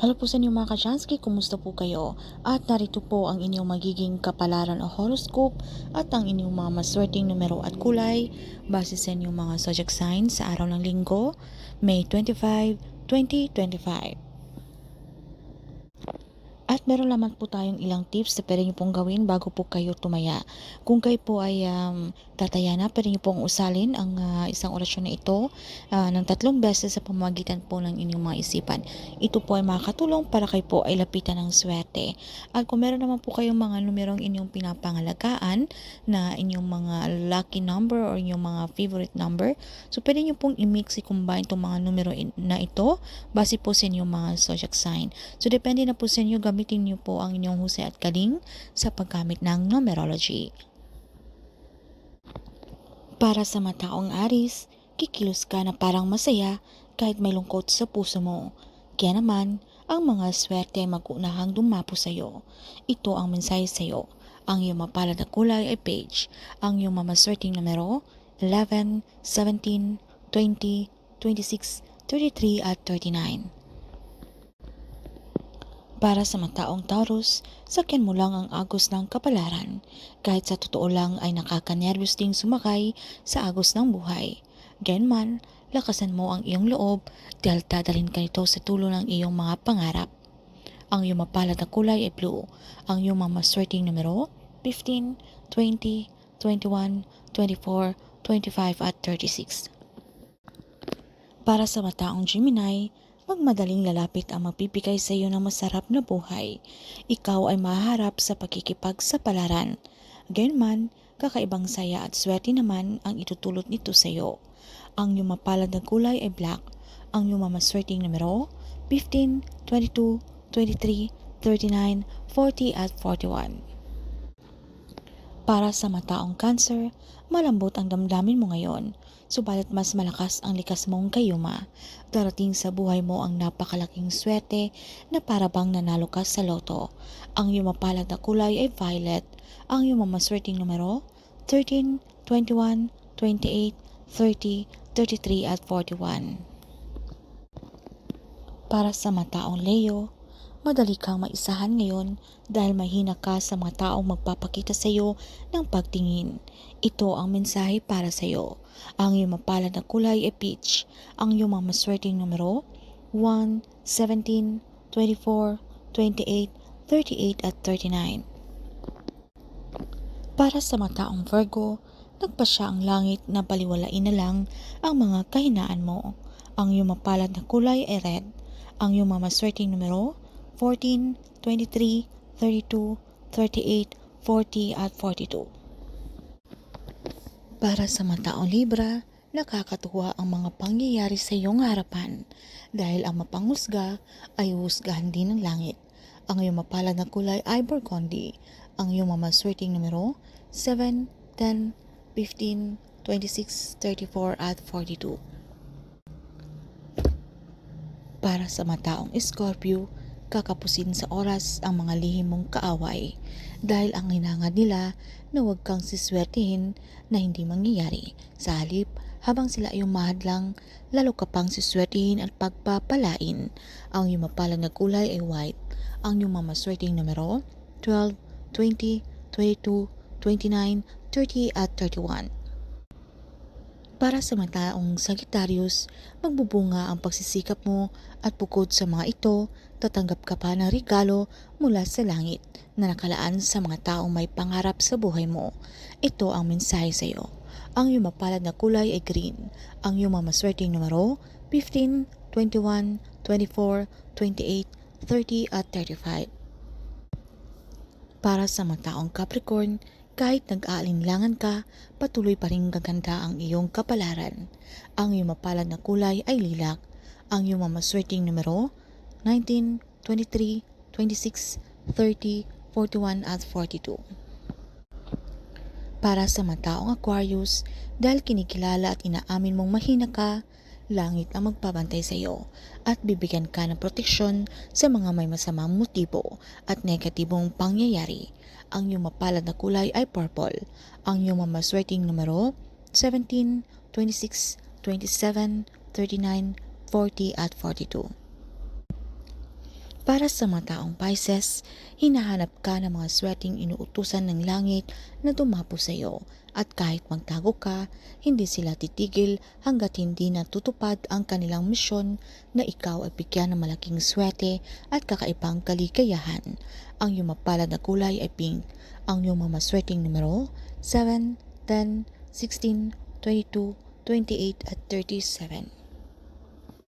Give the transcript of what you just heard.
Hello po sa inyo mga kachansky, kumusta po kayo? At narito po ang inyong magiging kapalaran o horoscope at ang inyong mga maswerteng numero at kulay base sa inyong mga zodiac signs sa araw ng linggo, May 25, 2025. At meron naman po tayong ilang tips na pwede nyo pong gawin bago po kayo tumaya. Kung kayo po ay um, tataya na, pwede nyo pong usalin ang uh, isang orasyon na ito uh, ng tatlong beses sa pamamagitan po ng inyong mga isipan. Ito po ay makakatulong para kayo po ay lapitan ng swerte. At kung meron naman po kayong mga numerong inyong pinapangalagaan na inyong mga lucky number or inyong mga favorite number, so pwede nyo pong i-mix, i-combine itong mga numero na ito base po sa inyong mga zodiac sign. So depende na po sa inyo, gamitin niyo po ang inyong husay at galing sa paggamit ng numerology. Para sa mataong aris, kikilos ka na parang masaya kahit may lungkot sa puso mo. Kaya naman, ang mga swerte ay mag-unahang dumapo sa iyo. Ito ang mensahe sa iyo. Ang iyong mapalad na kulay ay page. Ang iyong mamaswerteng numero, 11, 17, 20, 26, 33 at 39. Para sa mataong Taurus, sakyan mo lang ang agos ng kapalaran. Kahit sa totoo lang ay nakakanervyos ding sumakay sa agos ng buhay. Gayunman, lakasan mo ang iyong loob dahil dadalhin ka nito sa tulo ng iyong mga pangarap. Ang iyong mapalad na kulay ay blue. Ang iyong mga maswerteng numero, 15, 20, 21, 24, 25 at 36. Para sa mataong Gemini, magmadaling lalapit ang magbibigay sa iyo ng masarap na buhay. Ikaw ay maharap sa pakikipagsapalaran. Gayunman, kakaibang saya at swerte naman ang itutulot nito sa iyo. Ang iyong mapalad na kulay ay black. Ang iyong mamaswerteng numero, 15, 22, 23, 39, 40 at 41. Para sa mataong cancer, malambot ang damdamin mo ngayon, subalit mas malakas ang likas mong kayuma. Darating sa buhay mo ang napakalaking swerte na parabang nanalo ka sa loto. Ang iyong mapalad na kulay ay violet. Ang iyong mamaswerteng numero, 13, 21, 28, 30, 33 at 41. Para sa mataong Leo, madali kang maisahan ngayon dahil mahina ka sa mga taong magpapakita sa iyo ng pagtingin. Ito ang mensahe para sa iyo. Ang iyong mapalad na kulay ay peach. Ang iyong mga maswerteng numero 1, 17, 24, 28, 38 at 39. Para sa mataong Virgo, nagpasya ang langit na baliwalain na lang ang mga kahinaan mo. Ang iyong mapalad na kulay ay red. Ang iyong mga maswerteng numero 14, 23, 32, 38, 40 at 42. Para sa mataong Libra, nakakatuwa ang mga pangyayari sa iyong harapan dahil ang mapanghusga ay husgahan din ng langit. Ang iyong mapalad na kulay ay burgundy. Ang iyong mamaswerteng numero 7, 10, 15, 26, 34 at 42. Para sa mataong Scorpio, kakapusin sa oras ang mga lihim mong kaaway dahil ang hinangad nila na huwag kang siswertihin na hindi mangyayari. Sa halip, habang sila ay umahadlang, lalo ka pang siswertihin at pagpapalain. Ang iyong mapalang na kulay ay white. Ang iyong mamaswerteng numero, 12, 20, 22, 29, 30 at 31. Para sa mataong Sagittarius, magbubunga ang pagsisikap mo at bukod sa mga ito, tatanggap ka pa ng regalo mula sa langit na nakalaan sa mga taong may pangarap sa buhay mo. Ito ang mensahe sa iyo. Ang iyong mapalad na kulay ay green. Ang iyong mamaswerteng numero, 15, 21, 24, 28, 30 at 35. Para sa mataong Capricorn, kahit nag-aalinlangan ka, patuloy pa rin gaganda ang iyong kapalaran. Ang iyong mapalad na kulay ay lilac. Ang iyong mamaswerteng numero, 19, 23, 26, 30, 41 at 42. Para sa mataong Aquarius, dahil kinikilala at inaamin mong mahina ka, langit ang magpabantay sa iyo at bibigyan ka ng proteksyon sa mga may masamang motibo at negatibong pangyayari. Ang iyong mapalad na kulay ay purple. Ang iyong mamaswerteng numero 17, 26, 27, 39, 40 at 42. Para sa mga taong Pisces, hinahanap ka ng mga swerteng inuutusan ng langit na dumapo sa iyo at kahit magtago ka, hindi sila titigil hanggat hindi natutupad ang kanilang misyon na ikaw ay bigyan ng malaking swerte at kakaibang kaligayahan. Ang iyong mapalad na kulay ay pink. Ang iyong mga maswerteng numero 7, 10, 16, 22, 28 at 37.